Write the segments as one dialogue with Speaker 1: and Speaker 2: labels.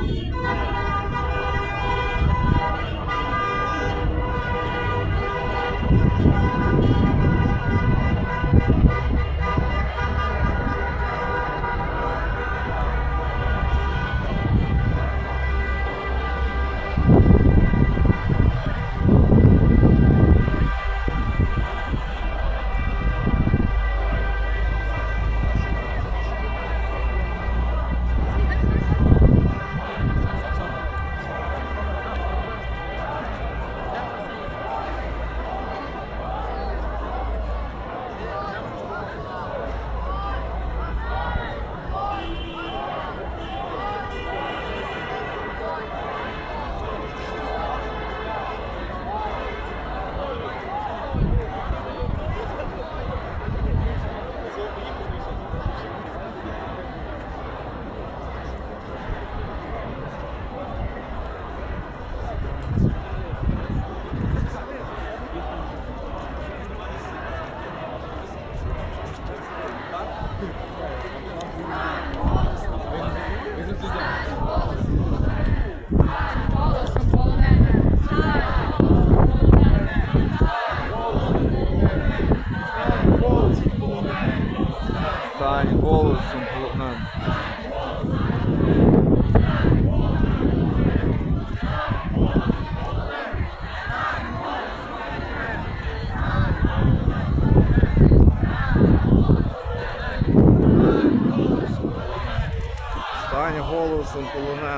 Speaker 1: Стань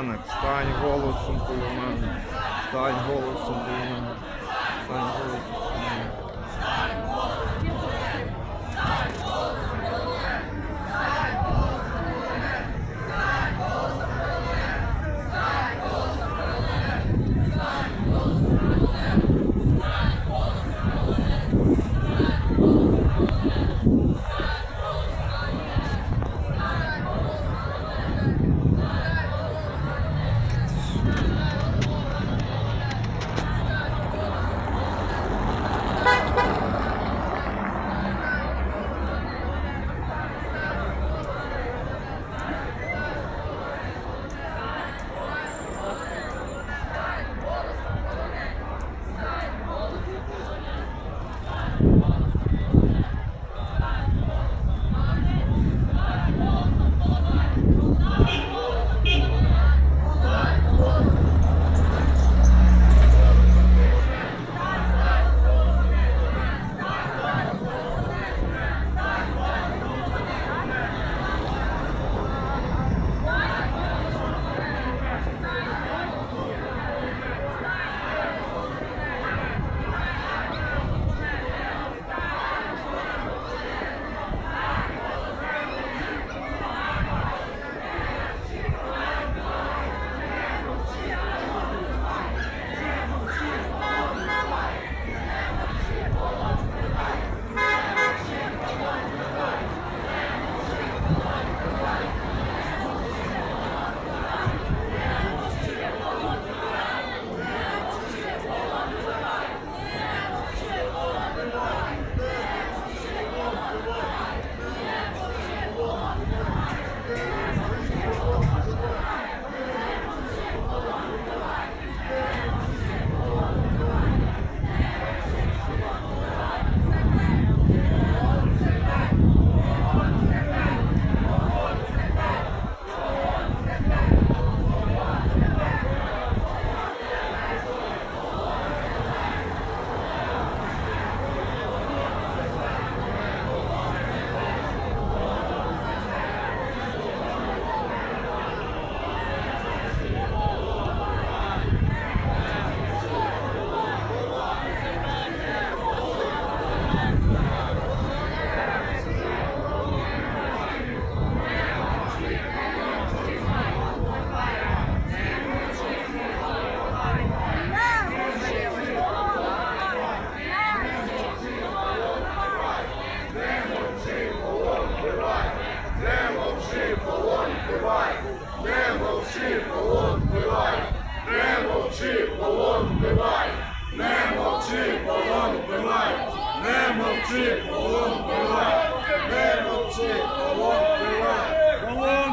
Speaker 1: полонених, стань голосом полонених, стань голосом полонених, стань голосом вбивай! не мовчи, полон вбивай! не мовчи, полон вбивай! Колон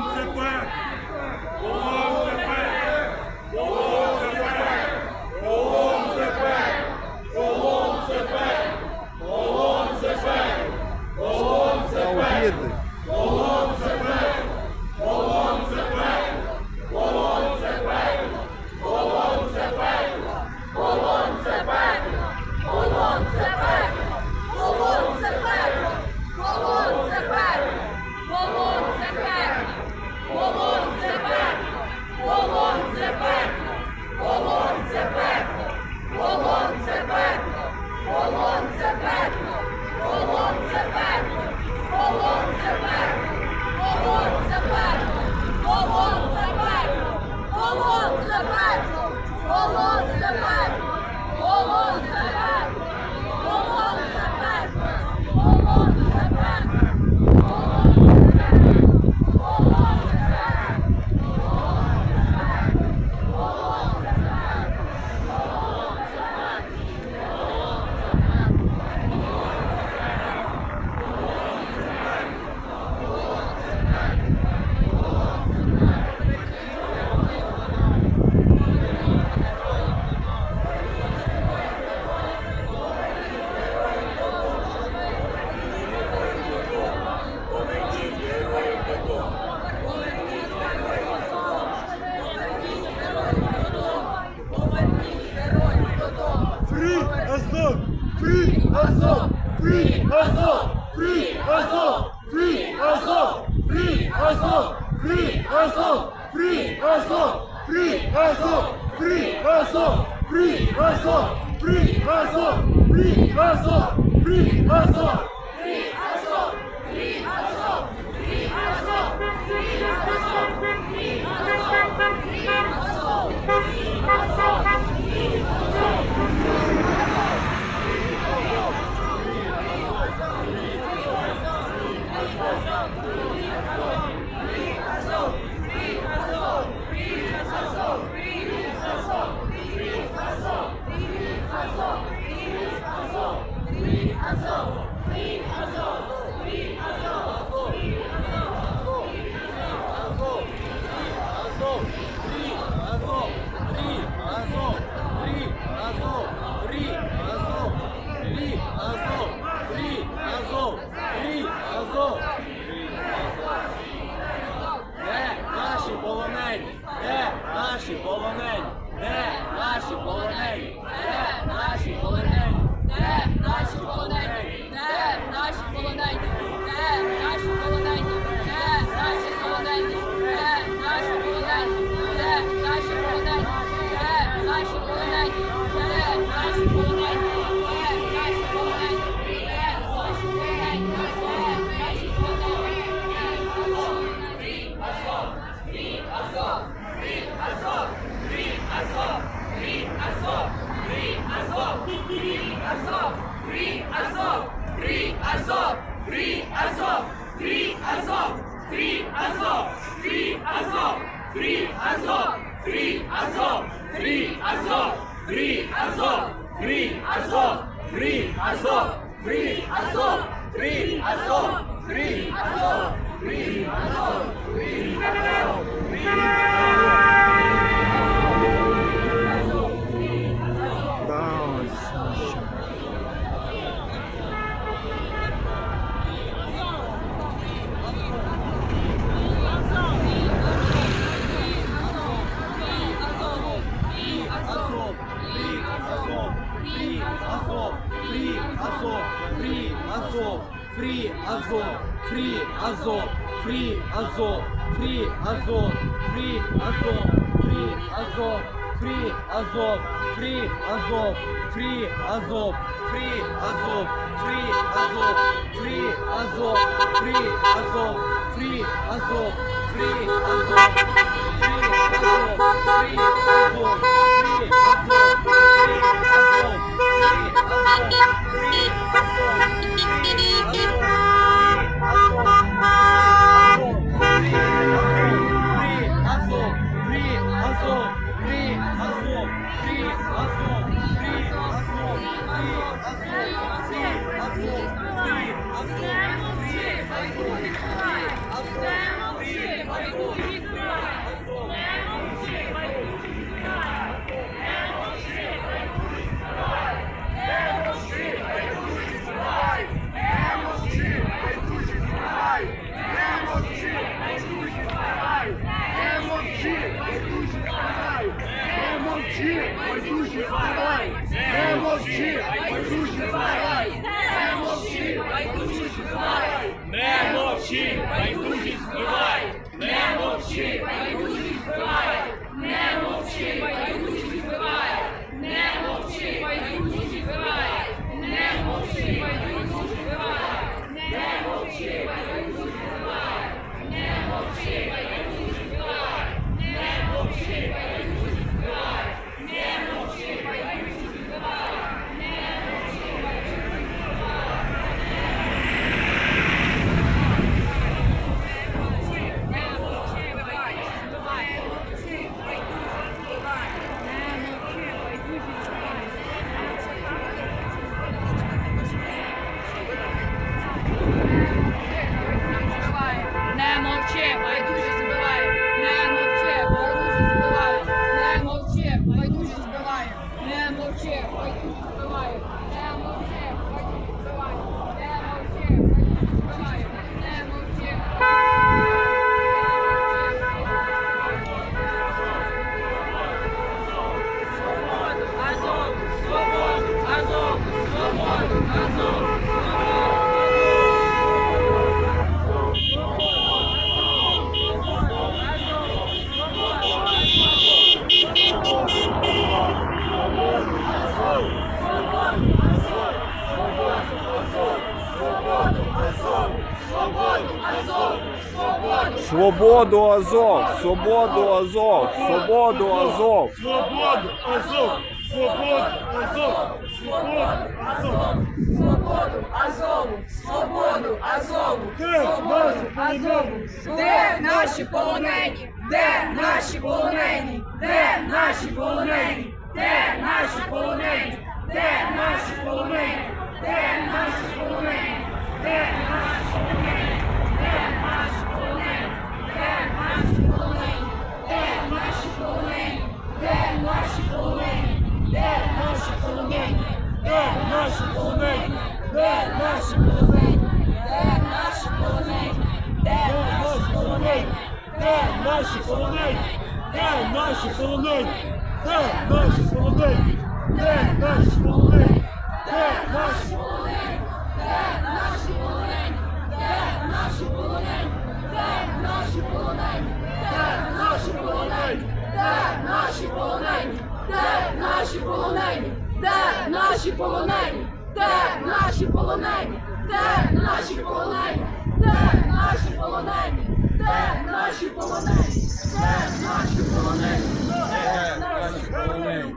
Speaker 1: Free Azov! Free Azov!
Speaker 2: Free Azov!
Speaker 3: Фрі, Азов, Фрі, Азов, Фрі, Азов, Фрі, Азов, Фрі, Азов, Фрі, Азов, Фрі, Азов, Фрі, Азов, Фрі, Азов, Фрі, Азов, Фрі, Азов, Фрі, Азов, Фрі, Азов, Фрі, Азов, Фрі, Азов, Фрі, Азов, Фрі, Азов,
Speaker 1: Bye. Мовчи, байдужі співай! Не мовчи, байдужі співай! Не мовчи, байдужі співай!
Speaker 2: Не мовчи, байдужі співай! Не мовчи, байдужі співай! Не мовчи, байдужі Свободу Азов! Свободу Азов! Свободу Азов!
Speaker 4: Свободу, Азов! Свободу, Азов! Свободу, Азов!
Speaker 1: Свободу Азову! Свободу Азову!
Speaker 4: Де наші полонені?
Speaker 1: Де наші полонені? Де наші полонені? Де наші полонені? Де наші полонені? Де наші полонені? Де наші полонені? Наші полонені, де наші полонені, де наші полонені, де наші полонені, де наші полонені, де наші полонені, де наші полонені.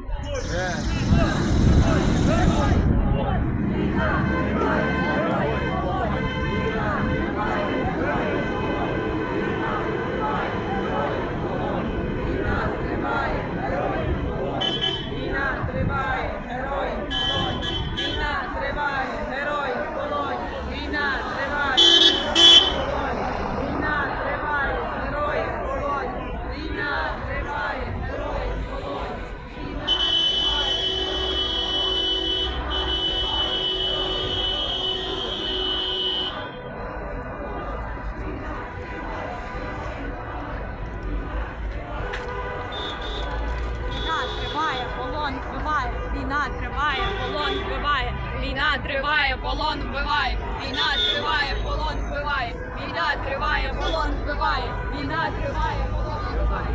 Speaker 5: Війна триває,
Speaker 1: полон вбиває, війна триває, полон вбиває, війна триває, полон вбиває, війна триває, полон вбиває, війна триває, полон вбиває.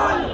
Speaker 1: Ball